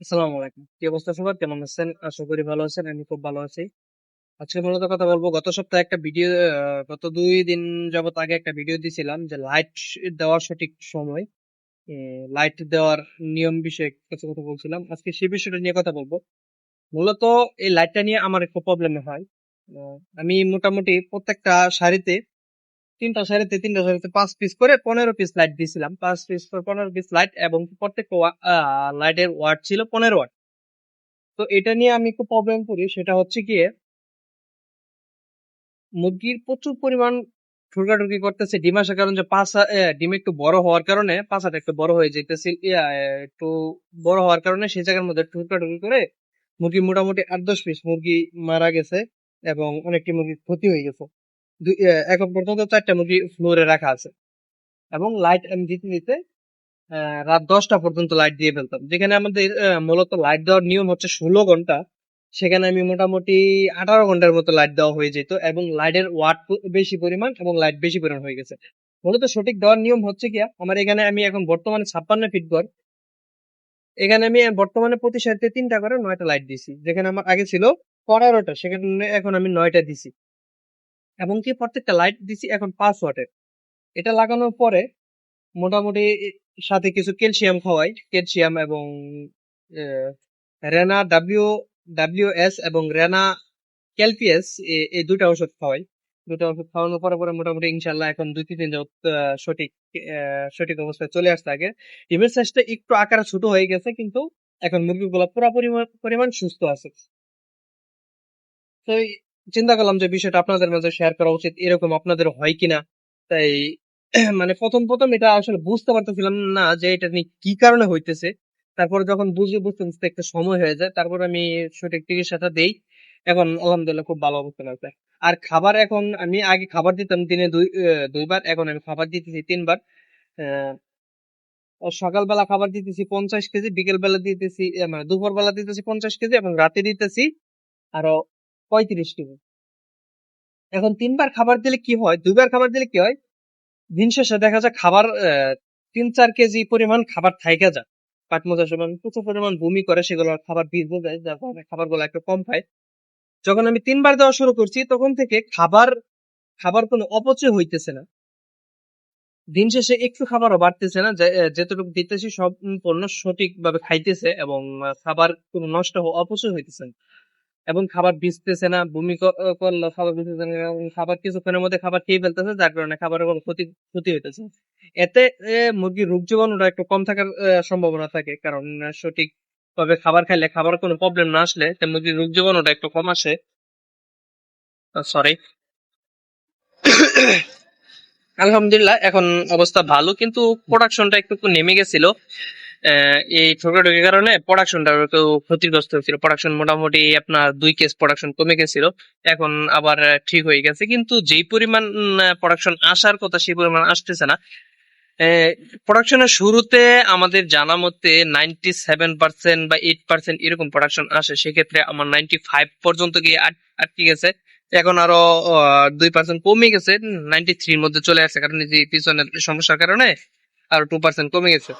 আসসালামু আলাইকুম। কি অবস্থা সবার? কেমন আছেন? আশা করি ভালো আছেন, আমি খুব ভালো আছি। আজকে মূলত কথা বলব, গত সপ্তাহে একটা ভিডিও গত দুই দিন আগে একটা ভিডিও দিয়েছিলাম যে লাইট দেওয়ার সঠিক সময় লাইট দেওয়ার নিয়ম বিষয়ে কিছু কথা বলছিলাম। আজকে সেই বিষয়টা নিয়ে কথা বলব। মূলত এই লাইটটা নিয়ে আমার একটু প্রবলেম হয়। আমি মোটামুটি প্রত্যেকটা শাড়িতে তিনটা শাড়িতে তিনটা শাড়িতে পাঁচ পিস করে পনেরো পিস লাইট দিয়েছিলাম পাঁচ পিস করে পনেরো পিস লাইট এবং প্রত্যেকটা লাইটের ওয়াট ছিল পনেরো ওয়াট তো এটা নিয়ে আমি একটু প্রবলেম করি সেটা হচ্ছে গিয়ে মুরগির প্রচুর পরিমাণ ঠুরকাঠুরকি করতেছে। ডিম আসার কারণে যে আহ, ডিম একটু বড় হওয়ার কারণে পাঁচাটা একটু বড় হয়ে যেতেছে একটু বড় হওয়ার কারণে সেই জায়গার মধ্যে ঠুরকাঠুরকি করে মুরগি মোটামুটি আট দশ পিস মুরগি মারা গেছে এবং অনেকটি মুরগির ক্ষতি হয়ে গেছে। এখন পর্যন্ত চারটা মুরগি ফ্লোরে রাখা আছে। এবং লাইট আমি দিতে দিতে রাত দশটা পর্যন্ত লাইট দিয়ে ফেলতাম। যেখানে আমাদের মূলত লাইট দেওয়ার নিয়ম হচ্ছে ষোলো ঘণ্টা। সেখানে আমি মোটামুটি আঠারো ঘণ্টার মতো লাইট দেওয়া হয়ে যেত এবং লাইটের ওয়াট বেশি পরিমাণ এবং লাইট বেশি পরিমাণ হয়ে গেছে। মূলত সঠিক দেওয়ার নিয়ম হচ্ছে কি, আমার এখানে আমি এখন বর্তমানে ছাপ্পান্ন ফিট ঘর এখানে আমি বর্তমানে প্রতি সারিতে তিনটা করে নয়টা লাইট দিছি যেখানে আমার আগে ছিল পনেরোটা, সেখানে এখন আমি নয়টা দিছি এবং কি প্রত্যেকটা লাইট দিছি এখন পাঁচ ওয়াটের এটা লাগানোর পরে মোটামুটি সাথে কিছু ক্যালসিয়াম খাওয়াই ক্যালসিয়াম এবং রেনা ডাব্লিউ ডাব্লিউ এস এবং রেনা ক্যালপিএস এই দুটা ওষুধ খাওয়াই। দুটা ওষুধ খাওয়ানোর পরে পরে মোটামুটি ইনশাল্লাহ এখন দুই তিন দিন সঠিক সঠিক অবস্থায় চলে আসতে আগে। ডিমের সাইজটা একটু আকারে ছোট হয়ে গেছে কিন্তু এখন মুরগিগুলো পুরো পরিমাণ সুস্থ আছে। তো চিন্তা করলাম যে বিষয়টা আপনাদের মাঝে শেয়ার করা উচিত, এরকম আপনাদের হয় কিনা? তাই মানে প্রথম প্রথম এটা আসলে বুঝতে পারতেছিলাম না যে এটা নিয়ে কি কারণে হইতেছে। তারপরে যখন বুঝে, বুঝতে বুঝতে একটা সময় হয়ে যায়, তারপর আমি সঠিক চিকিৎসাটা দেই। এখন আলহামদুলিল্লাহ খুব ভালো অবস্থা আছে। আর খাবার এখন আমি আগে খাবার দিতাম দিনে দুই দুইবার, এখন আমি খাবার দিতেছি তিনবার। সকালবেলা খাবার দিতেছি পঞ্চাশ কেজি বিকেল বেলা দিতেছি মানে দুপুর বেলা দিতেছি পঞ্চাশ কেজি এবং রাতে দিতেছি আরও পঁয়ত্রিশ কেজি এখন তিনবার খাবার দিলে কি হয়? দুইবার খাবার দিলে কি হয়? দিন শেষে দেখা যায় খাবার তিন চার কেজি পরিমাণ খাবার থাইকা যায়। পাট মোজার সময় প্রচুর পরিমাণ বমি করে, সেগুলো খাবার ভিজে যায় যার কারণে খাবারগুলো একটু কম খায় যখন আমি তিনবার দেওয়া শুরু করছি, তখন থেকে খাবার খাবার কোনো অপচয় হইতেছে না। দিন শেষে একটু খাবারও বাড়তেছে না যেটুকু দিতেছি সম্পূর্ণ সঠিকভাবে খাইতেছে এবং খাবার কোনো নষ্ট হওয়া অপচয় হইতেছে না। এবং খাবার ভিজতেছে না ভূমি করল, খাবার ভিজতেছে না খাবার কিছুক্ষণের মধ্যে খাবার খেয়ে ফেলতেছে, যার কারণে খাবারের কোনো ক্ষতি ক্ষতি হইতেছে। এতে মুরগির রোগ জীবাণুটা একটু কম থাকার সম্ভাবনা থাকে, কারণ সঠিক ভাবে খাবার খাইলে খাবার কোনো প্রবলেম না আসলে মুরগির রোগ জীবাণুটা একটু কম আসে। সরি আলহামদুলিল্লাহ, এখন অবস্থা ভালো, কিন্তু প্রোডাকশনটা একটু নেমে গেছিল। এই ঠোকরাঠুকির কারণে প্রোডাকশনটা একটু ক্ষতিগ্রস্ত হয়েছিল। প্রোডাকশন মোটামুটি আপনার দুই কেস প্রোডাকশন কমে গেছিল। এখন আবার ঠিক হয়ে গেছে। কিন্তু যেই পরিমাণ প্রোডাকশন আসার কথা সেই পরিমাণ আসতেছে না। প্রোডাকশনের শুরুতে আমাদের জানা মতে নাইনটি সেভেন পার্সেন্ট বা এইট পার্সেন্ট এরকম প্রোডাকশন আসে। সেক্ষেত্রে আমার নাইনটি ফাইভ পর্যন্ত গিয়ে আটকে গেছে। এখন আরও দুই পার্সেন্ট কমে গেছে। নাইনটি থ্রির মধ্যে চলে আসছে। কারণ যে পিছনের সমস্যার কারণে আরও টু পার্সেন্ট কমে গেছে।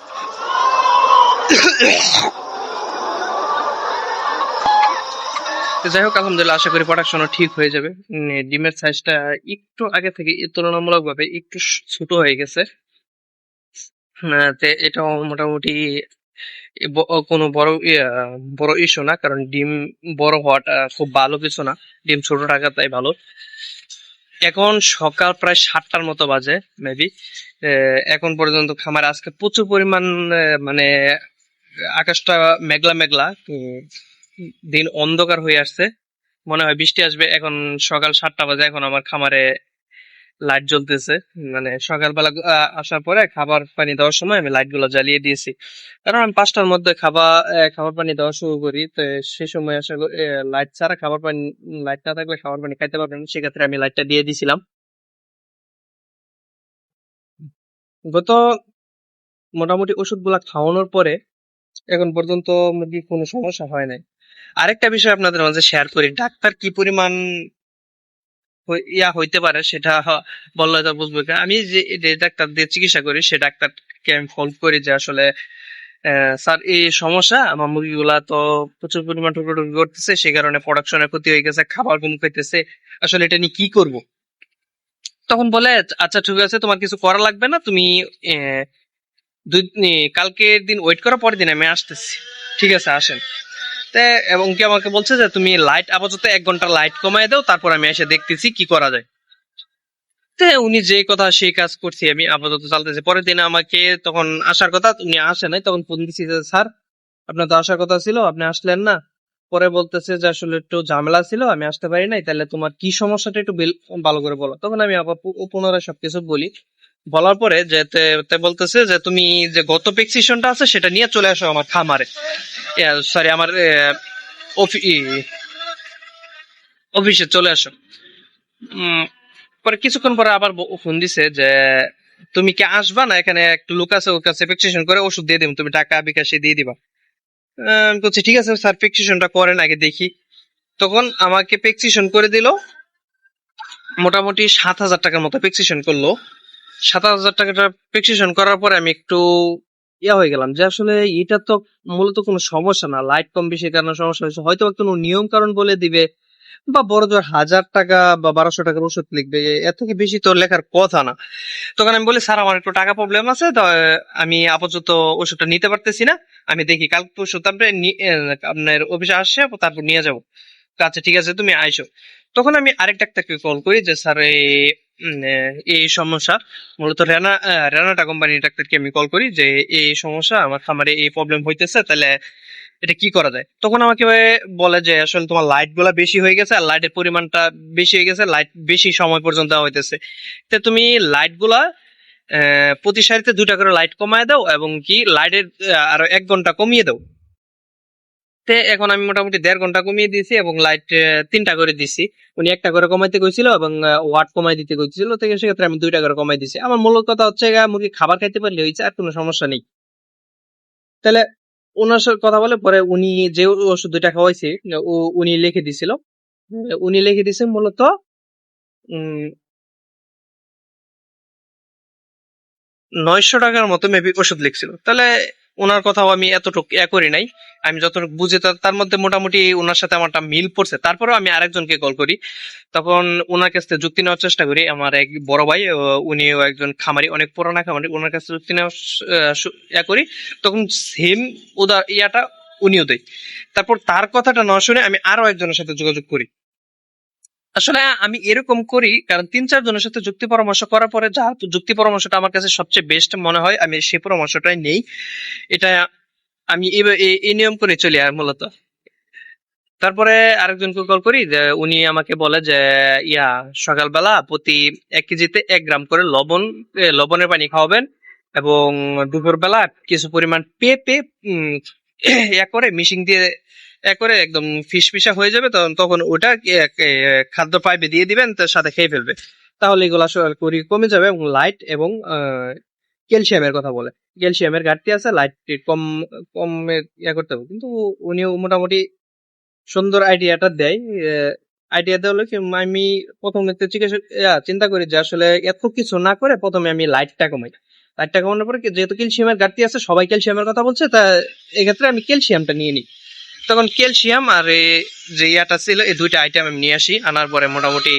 যাই হোক, আলহামদুলিল্লাহ, আশা করি প্রোডাকশনও ঠিক হয়ে যাবে। ডিমের সাইজটা একটু আগে থেকে তুলনামূলক ভাবে একটু ছোট হয়ে গেছে। এটাও মোটামুটি কোনো বড় বড় ইস্যু না, কারণ ডিম বড় হওয়াটা খুব ভালো কিছু না। ডিম ছোট থাকাটাই ভালো। এখন সকাল প্রায় সাতটার মতো বাজে মেবি এখন পর্যন্ত খামার আজকে প্রচুর পরিমাণ মানে আকাশটা মেঘলা মেঘলা দিন অন্ধকার হয়ে আসছে। মনে হয় বৃষ্টি আসবে, এখন সকাল সাতটা বাজে, এখন আমার খামারে লাইট জ্বলতেছে। মানে সকালবেলা আসার পরে খাবার পানি দেওয়ার সময় আমি লাইটগুলো জ্বালিয়ে দিয়েছি। কারণ আমি পাঁচটার মধ্যে খাবার খাবার পানি দেওয়া শুরু করি, তো সেই সময় করি লাইট ছাড়া খাবার পানি লাইট না থাকলে খাবার পানি খাইতে পারবেন সেক্ষেত্রে আমি লাইটটা দিয়ে দিয়েছিলাম গত মোটামুটি ওষুধগুলা খাওয়ানোর পরে এখন পর্যন্ত মুরগি কোনো সমস্যা হয় নাই। আরেকটা বিষয় আপনাদের মাঝে শেয়ার করি। ডাক্তার কি পরিমাণ ইয়া হইতে পারে সেটা বললে তো বুঝব আমি যে ডাক্তার দিয়ে চিকিৎসা করি, সে ডাক্তারকে আমি ফোন করি যে আসলে স্যার এই সমস্যা, আমার মুরগিগুলা তো প্রচুর পরিমাণ টুকরোটুকরি করতেছে, সে কারণে প্রোডাকশনের ক্ষতি হয়ে গেছে খাবার কম খাইতেছে। আসলে এটা নিয়ে কি করব? তখন বলে আচ্ছা ঠিক আছে, তোমার কিছু করা লাগবে না, তুমি দুই কালকের দিন ওয়েট করার পরের দিন আমি আসতেছি। ঠিক আছে, আসেন। তে, এবং কি আমাকে বলছে যে, তুমি লাইট আপাতত এক ঘণ্টা লাইট কমায় দাও, তারপর আমি এসে দেখতেছি কি করা যায়। তে, উনি যে কথা সেই কাজ করছি, আমি আপাতত চালতেছি। পরের দিন আমাকে তখন আসার কথা, উনি আসে নাই, তখন ফোন দিছি যে, স্যার, আপনার তো আসার কথা ছিল, আপনি আসলেন না। পরে বলতেছে যে, আসলে একটু ঝামেলা ছিল, আমি আসতে পারি নাই, তাহলে তোমার কি সমস্যাটা একটু ভালো করে বলো। তখন আমি আবার পুনরায় সবকিছু বলি। বলার পরে যে বলতেছে যে তুমি যে গত পেক্সিশনটা আছে সেটা নিয়ে চলে আসো আমার খামারে। সরি আমার অফিসে চলে আসো। পরে কিছুক্ষণ পরে আবার ফোন দিছে যে তুমি কি আসবা না এখানে একটু লোক আছে, ওর কাছে প্রেসক্রিপশন করে ওষুধ দিয়ে দেবো, তুমি টাকা বিকাশে দিয়ে দিবা। আমি বলছি, ঠিক আছে স্যার প্রেসক্রিপশনটা করেন আগে দেখি। তখন আমাকে প্রেসক্রিপশন করে দিল, মোটামুটি সাত হাজার টাকার মতো প্রেসক্রিপশন করল। সাত হাজার টাকাটা প্রেসক্রিপশন করার পরে আমি একটু ইয়া হয়ে গেলাম যে আসলে এটা তো মূলত কোনো সমস্যা না। লাইট কম বেশি কারণে সমস্যা হয়েছে। হয়তো কোনো নিয়ম কারণ বলে দিবে বা বড় জোর হাজার টাকা বা বারোশো টাকার ওষুধ লিখবে। এর থেকে বেশি তো লেখার কথা না। তখন আমি বলি, স্যার, আমার একটু টাকা প্রবলেম আছে, তো আমি আপাতত ওষুধটা নিতে পারতেছি না। আমি দেখি কাল পরশু তারপরে আপনার অফিসে আসছে, তারপর নিয়ে যাব। আচ্ছা ঠিক আছে, তুমি আইসো। তখন আমি আরেক ডাক্তারকে কল করি যে, স্যার, এই সমস্যা, মূলত রেনা রেনাটা কোম্পানির ডাক্তারকে আমি কল করি যে, এই সমস্যা, আমার খামারে এই প্রবলেম হইতেছে, তাহলে এটা কি করা যায়? তখন আমাকে বলে যে, আসলে তোমার লাইটগুলা বেশি হয়ে গেছে, আর লাইটের পরিমাণটা বেশি হয়ে গেছে লাইট বেশি সময় পর্যন্ত দেওয়া হইতেছে। তো তুমি লাইটগুলা প্রতি সারিতে দুটা করে লাইট কমায় দাও, এবং কি লাইটের আরও এক ঘণ্টা কমিয়ে দাও। তে এখন আমি মোটামুটি দেড় ঘণ্টা কমিয়ে দিয়েছি এবং লাইট তিনটা করে দিছি। উনি একটা করে কমাইতে কইছিল এবং ওয়াট কমাই দিতে কইছিল থেকে সেক্ষেত্রে আমি দুইটা করে কমাই দিছি। আমার মূল কথা হচ্ছে মুরগি খাবার খাইতে পারলে হয়েছে আর কোনো সমস্যা নেই। তাহলে ওনার সাথে কথা বলে পরে উনি যে ওষুধ দুইটা খাওয়াইছে ও উনি লিখে দিছিল। উনি লিখে দিছে মূলত উম নয়শো টাকার মতো মেবি ওষুধ লিখছিল। তাহলে ওনার কথাও আমি এতটুকু ইয়া করি নাই। আমি যতটুকু বুঝি তার মধ্যে মোটামুটি ওনার সাথে আমারটা মিল পড়ছে। তারপরেও আমি আরেকজনকে কল করি। তখন ওনার কাছ থেকে যুক্তি নেওয়ার চেষ্টা করি। আমার এক বড় ভাই উনিও একজন খামারি, অনেক পুরানা খামারি, ওনার কাছে যুক্তি ইয়া করি। তখন সেম উদা, ইয়াটা উনিও দেয়। তারপর তার কথাটা না শুনে আমি আরও একজনের সাথে যোগাযোগ করি। আসলে আমি এরকম করি, কারণ তিন, চার জনের সাথে যুক্তি পরামর্শ করার পরে যা যুক্তি পরামর্শটা আমার কাছে সবচেয়ে বেস্ট মনে হয়, আমি সেই পরামর্শটাই নেই। এটা আমি এই- নিয়ম করে চলি আর মূলত। তারপরে আরেকজনকে কল করি যে, উনি আমাকে বলে যে, ইয়া, সকালবেলা প্রতি এক কেজিতে এক গ্রাম করে লবণ লবণের পানি খাওয়াবেন এবং দুপুরবেলা কিছু পরিমাণ পেঁপে ইয়া করে মিশিং দিয়ে করে একদম ফিস ফিসা হয়ে যাবে, তখন তখন ওটা খাদ্য পাইপে দিয়ে দিবেন, তার সাথে খেয়ে ফেলবে। তাহলে এগুলো আসলে কমে যাবে এবং লাইট এবং ক্যালসিয়ামের কথা বলে। ক্যালসিয়ামের ঘাটতি আছে লাইট কম কম ইয়ে করতে হবে। কিন্তু উনিও মোটামুটি সুন্দর আইডিয়াটা দেয়। আইডিয়া দেওয়া হলো কি আমি প্রথমে চিকিৎসা চিন্তা করি যে আসলে এত কিছু না করে প্রথমে আমি লাইটটা কমাই। লাইটটা কমানোর পরে যেহেতু ক্যালসিয়ামের ঘাটতি আছে, সবাই ক্যালসিয়ামের কথা বলছে, তা এক্ষেত্রে আমি ক্যালসিয়ামটা নিয়ে নিই। তখন ক্যালসিয়াম আর যে ইয়াটা ছিল, এই দুইটা আইটেম আমি নিয়ে আসি। আনার পরে মোটামুটি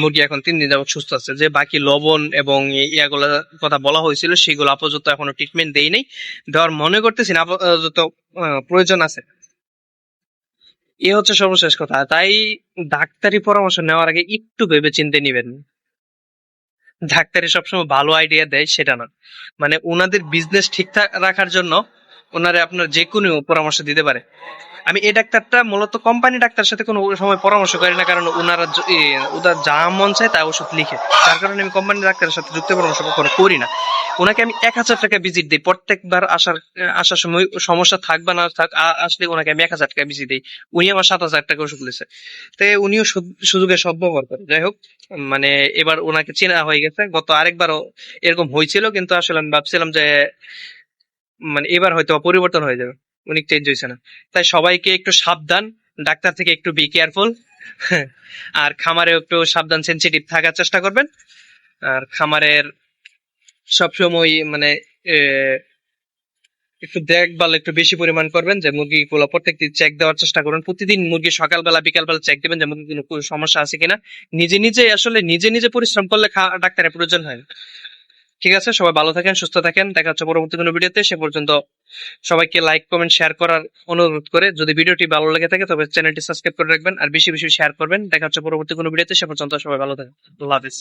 মুরগি এখন তিন দিন যাবত সুস্থ আছে। যে বাকি লবণ এবং এই ইয়াগুলোর কথা বলা হয়েছিল, সেগুলো আপাতত এখনও ট্রিটমেন্ট দেই নাই। দেওয়ার মনে করতেছি না, আপাতত প্রয়োজন আছে। এ হচ্ছে সর্বশেষ কথা। তাই ডাক্তারি পরামর্শ নেওয়ার আগে একটু ভেবে চিন্তে নিবেন। ডাক্তারি সবসময় ভালো আইডিয়া দেয়, সেটা না। মানে ওনাদের বিজনেস ঠিকঠাক রাখার জন্য ওনারে আপনার যে কোনো পরামর্শ দিতে পারে। আমি এই ডাক্তারটা মূলত কোম্পানি ডাক্তার সাথে কোনো সময় পরামর্শ করি না, কারণ ওনারা ওদের যা মন চায় তা ওষুধ লিখে। তার কারণে আমি কোম্পানি ডাক্তারের সাথে যুক্ত পরামর্শ কখনো করি না। ওনাকে আমি এক হাজার টাকা ভিজিট দিই। প্রত্যেকবার আসার আসার সময় সমস্যা থাক বা না থাক আসলে ওনাকে আমি এক হাজার টাকা ভিজিট দিই। উনি আমার সাত হাজার টাকা ওষুধ লিখছে তো উনিও সুযোগে সদ্ব্যবহার করে। যাই হোক মানে এবার ওনাকে চেনা হয়ে গেছে। গত আরেকবারও এরকম হয়েছিল, কিন্তু আসলে আমি ভাবছিলাম যে মানে এবার হয়তো পরিবর্তন হয়ে যাবে। অনেক চেঞ্জ হয়েছে না। তাই সবাইকে একটু সাবধান, ডাক্তার থেকে একটু বি কেয়ারফুল আর খামারে একটু সাবধান সেন্সিটিভ থাকার চেষ্টা করবেন। আর খামারের সবসময় মানে একটু দেখভাল একটু বেশি পরিমাণ করবেন, যে মুরগিগুলো প্রত্যেকদিন চেক দেওয়ার চেষ্টা করবেন প্রতিদিন মুরগি সকালবেলা, বিকালবেলা চেক দিবেন যে মুরগির কোনো সমস্যা আছে কিনা। নিজে নিজে আসলে নিজে নিজে পরিশ্রম করলে ডাক্তারের প্রয়োজন হয়। ঠিক আছে, সবাই ভালো থাকেন, সুস্থ থাকেন। দেখা হচ্ছে পরবর্তী কোনো ভিডিওতে। সে পর্যন্ত সবাইকে লাইক কমেন্ট শেয়ার করার অনুরোধ করে যদি ভিডিওটি ভালো লেগে থাকে তবে চ্যানেলটি সাবস্ক্রাইব করে রাখবেন আর বেশি বেশি শেয়ার করবেন। দেখা হচ্ছে পরবর্তী কোনো ভিডিওতে। সে পর্যন্ত সবাই ভালো থাকেন। আল্লাহ হাফিজ।